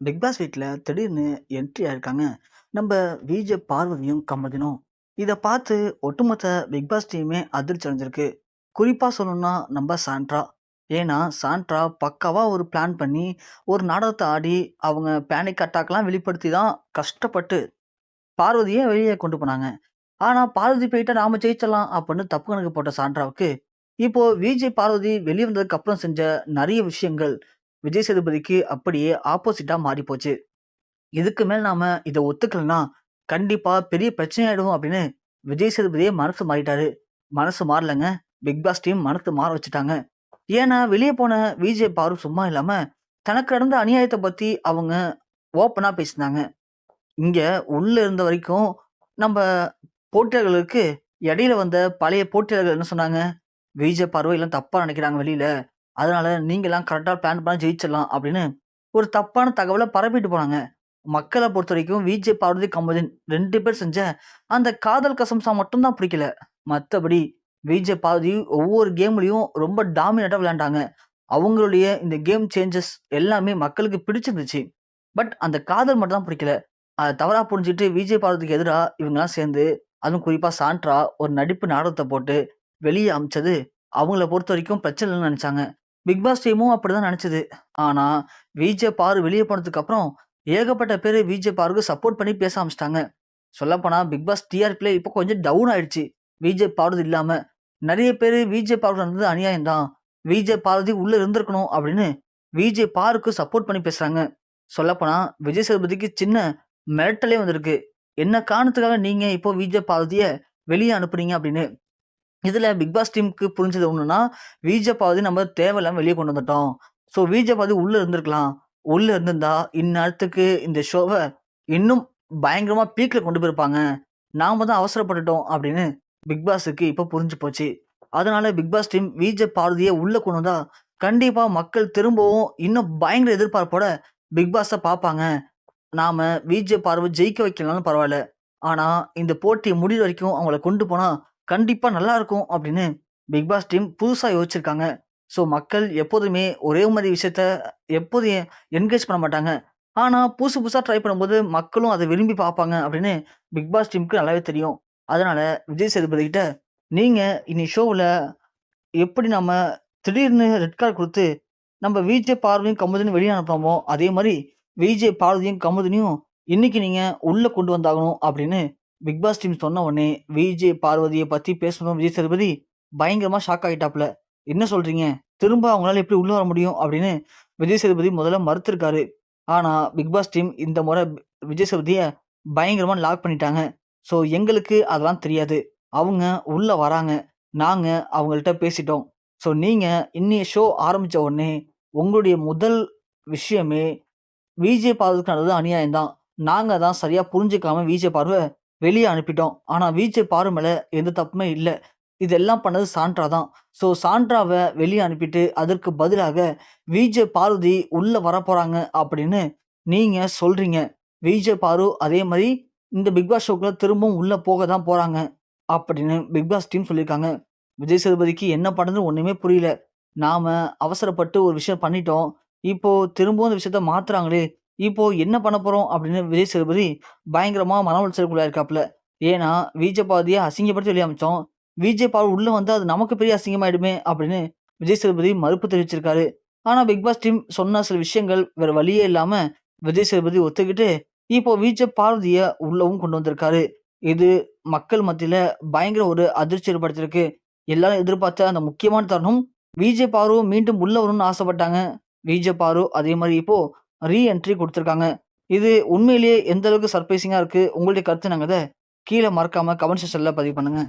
Big pass வீட்டில் திடீர்னு entry ஆயிருக்காங்க. நம்ம விஜே பார்வதியும், கமதினும் இதை பார்த்து ஒட்டுமொத்த பிக் பாஸ் டீமே அதிர்ச்சி அடைஞ்சிருக்கு. குறிப்பாக சொல்லணும்னா நம்ம சாண்ட்ரா. ஏன்னா, சாண்ட்ரா பக்காவாக ஒரு பிளான் பண்ணி, ஒரு நாடகத்தை ஆடி, அவங்க பேனிக் அட்டாக்லாம் வெளிப்படுத்தி தான் கஷ்டப்பட்டு பார்வதியை வெளியே கொண்டு போனாங்க. ஆனால் பார்வதி போயிட்டா நாம ஜெயிச்சலாம் அப்படின்னு தப்பு கணக்கு போட்ட சாண்ட்ராவுக்கு, இப்போது விஜே பார்வதி வெளியே வந்ததுக்கு அப்புறம் செஞ்ச நிறைய விஷயங்கள், விஜய் சேதுபதிக்கு அப்படியே ஆப்போசிட்டாக மாறிப்போச்சு இதுக்கு மேல் நாம இதை ஒத்துக்கலனா கண்டிப்பாக பெரிய பிரச்சனை அப்படின்னு விஜய் சேதுபதியே மனசு மாறிட்டாரு. மனசு மாறலைங்க பிக் பாஸ் டீம் மனசு மாற வச்சுட்டாங்க. ஏன்னா, வெளியே போன விஜே பாரு சும்மா இல்லாமல் தனக்கு நடந்த அநியாயத்தை பற்றி அவங்க ஓப்பனாக பேசினாங்க. இங்கே உள்ளே இருந்த வரைக்கும் நம்ம போட்டியாளர்களுக்கு இடையில வந்த பழைய போட்டியாளர்கள் என்ன சொன்னாங்க? விஜே பார்வை எல்லாம் தப்பாக நினைக்கிறாங்க வெளியில. அதனால நீங்கள்லாம் கரெக்டாக பிளான் பண்ணால் ஜெயிச்சிடலாம் அப்படின்னு ஒரு தப்பான தகவலை பரப்பிட்டு போனாங்க. மக்களை பொறுத்த வரைக்கும் விஜே பார்வதி, கமலின் 2 பேர் செஞ்ச அந்த காதல் கசம்சா மட்டும்தான் பிடிக்கல. மற்றபடி விஜே பார்வதி ஒவ்வொரு கேம்லேயும் ரொம்ப டாமினேட்டாக விளையாண்டாங்க. அவங்களுடைய இந்த கேம் சேஞ்சஸ் எல்லாமே மக்களுக்கு பிடிச்சிருந்துச்சு. பட் அந்த காதல் மட்டும் தான் பிடிக்கல. அதை தவறாக புரிஞ்சுட்டு விஜே பார்வதிக்கு எதிராக இவங்கெல்லாம் சேர்ந்து, அதுவும் குறிப்பாக சாண்ட்ரா ஒரு நடிப்பு நாடகத்தை போட்டு வெளியே அமைச்சது அவங்கள பொறுத்த வரைக்கும் பிரச்சனைன்னு நினச்சாங்க பிக் பாஸ் டீமும் அப்படிதான் நினச்சிது ஆனால் விஜே பாரு வெளியே போனதுக்கு அப்புறம் ஏகப்பட்ட பேர் விஜே பாருக்கு சப்போர்ட் பண்ணி பேச ஆரம்பிச்சிட்டாங்க சொல்லப்போனால் பிக் பாஸ் டிஆர்பில இப்போ கொஞ்சம் டவுன் ஆயிடுச்சு. விஜே பார்வதி இல்லாமல் நிறைய பேர் விஜே பாருக்கு நடந்தது அநியாயம் தான். விஜே பார்வதி உள்ளே இருந்திருக்கணும் அப்படின்னு விஜே பாருக்கு சப்போர்ட் பண்ணி பேசுகிறாங்க சொல்லப்போனால் விஜய் சேதுபதிக்கு சின்ன மிரட்டலே வந்திருக்கு. என்ன காரணத்துக்காக நீங்கள் இப்போ விஜே பார்வதிய வெளியே அனுப்புறீங்க அப்படின்னு. இதில் பிக்பாஸ் டீமுக்கு புரிஞ்சது ஒன்றுன்னா விஜே நம்ம தேவையில்லாமல் வெளியே கொண்டு வந்துட்டோம். ஸோ விஜே உள்ளே இருந்திருக்கலாம். உள்ளே இருந்திருந்தா இந்நேரத்துக்கு இந்த ஷோவை இன்னும் பயங்கரமாக பீக்கில் கொண்டு போயிருப்பாங்க. நாம் தான் அவசரப்பட்டுட்டோம் அப்படின்னு பிக்பாஸுக்கு இப்போ புரிஞ்சு போச்சு. அதனால பிக்பாஸ் டீம் விஜே பாரதியை உள்ளே கொண்டு வந்தால் கண்டிப்பாக மக்கள் திரும்பவும் இன்னும் பயங்கர எதிர்பார்ப்போட பிக்பாஸை பார்ப்பாங்க. நாம் விஜே பார்வை ஜெயிக்க வைக்கலனாலும் பரவாயில்ல ஆனால் இந்த போட்டி முடிவு வரைக்கும் அவங்கள கொண்டு போனால் கண்டிப்பாக நல்லா இருக்கும் அப்படின்னு பிக் பாஸ் டீம் புதுசாக யோசிச்சிருக்காங்க. ஸோ மக்கள் எப்போதுமே ஒரே மாதிரி விஷயத்த எப்போதும் என்கரேஜ் என்கேஜ் பண்ண மாட்டாங்க. ஆனால் புதுசு புதுசாக ட்ரை பண்ணும்போது மக்களும் அதை விரும்பி பார்ப்பாங்க அப்படின்னு பிக் பாஸ் டீமுக்கு நல்லாவே தெரியும். அதனால் விஜய் சேதுபதி கிட்ட, இன்னைக்கு இனி எப்படி நம்ம திடீர்னு ரெட் கார்டு கொடுத்து நம்ம விஜே பார்வதியும், கமலியும் வெளியே அனுப்பாமோ அதே மாதிரி விஜே பார்வதியும், கமலினையும் இன்னைக்கு நீங்கள் உள்ளே கொண்டு வந்தாகணும் அப்படின்னு பிக் பாஸ் டீம் சொன்ன உடனே, விஜே பார்வதியை பற்றி பேசணும் விஜய் சேதுபதி பயங்கரமாக ஷாக் ஆயிட்டாப்ல. என்ன சொல்கிறீங்க திரும்ப அவங்களால எப்படி உள்ளே வர முடியும்? அப்படின்னு விஜய் சேதுபதி முதல்ல மறுத்திருக்காரு. ஆனால் பிக் பாஸ் டீம் இந்த முறை விஜய் சேதுபதியை பயங்கரமாக லாக் பண்ணிட்டாங்க. ஸோ எங்களுக்கு அதெல்லாம் தெரியாது. அவங்க உள்ளே வராங்க. நாங்கள் அவங்கள்ட்ட பேசிட்டோம். ஸோ நீங்கள் இன்னைய ஷோ ஆரம்பித்த உடனே உங்களுடைய முதல் விஷயமே விஜே பார்வதுக்கு நடந்தது அநியாயம் தான். நாங்கள் தான் சரியாக புரிஞ்சுக்காம விஜே பார்வை வெளியே அனுப்பிட்டோம். ஆனால் விஜே பாரு மேலே எந்த தப்புமே இல்லை இதெல்லாம் பண்ணது சாண்ட்ரா தான். ஸோ சாண்ட்ராவ வெளியே அனுப்பிட்டு, அதற்கு பதிலாக விஜே பார்வதி உள்ளே வரப்போகிறாங்க அப்படின்னு நீங்கள் சொல்கிறீங்க விஜே பாரு அதே மாதிரி இந்த பிக்பாஸ் ஷோக்குள்ள திரும்பவும் உள்ளே போக தான் போகிறாங்க அப்படின்னு பிக்பாஸ் டீம் சொல்லியிருக்காங்க. விஜய் சேதுபதிக்கு என்ன பண்ணுறது ஒன்றுமே புரியல. நாம் அவசரப்பட்டு ஒரு விஷயம் பண்ணிட்டோம். இப்போது திரும்பவும் இந்த விஷயத்த மாற்றுறாங்களே இப்போ என்ன பண்ண போறோம்? அப்படின்னு விஜய் சேதுபதி பயங்கரமா மன உளைச்சலுக்குள்ளாயிருக்காப்ல. ஏன்னா, விஜே அசிங்கப்படுத்தி வெளிய அமைச்சோம் விஜே உள்ள வந்து அது நமக்கு பெரிய அசிங்கமாயிடுமே! அப்படின்னு விஜய் சேதுபதி மறுப்பு தெரிவிச்சிருக்காரு. ஆனா, பிக் பாஸ் டீம் சொன்ன சில விஷயங்கள் வேற வழியே இல்லாம விஜய் சேதுபதி ஒத்துக்கிட்டு, இப்போ விஜே பார்வதிய உள்ளவும் கொண்டு வந்திருக்காரு. இது மக்கள் மத்தியில பயங்கர ஒரு அதிர்ச்சி ஏற்படுத்தியிருக்கு. எல்லாரும் எதிர்பார்த்த அந்த முக்கியமான தருணம், விஜே பாரு மீண்டும் உள்ள வரணும்னு ஆசைப்பட்டாங்க. விஜே பாரு அதே மாதிரி இப்போ ரீஎன்ட்ரி கொடுத்துருக்காங்க. இது உண்மையிலேயே எந்த அளவுக்கு சர்ப்ரைசிங்காக இருக்குது உங்களுடைய கருத்து என்னங்கிறத கீழே மறக்காமல் கமெண்ட் செஷனில் பதிவு பண்ணுங்கள்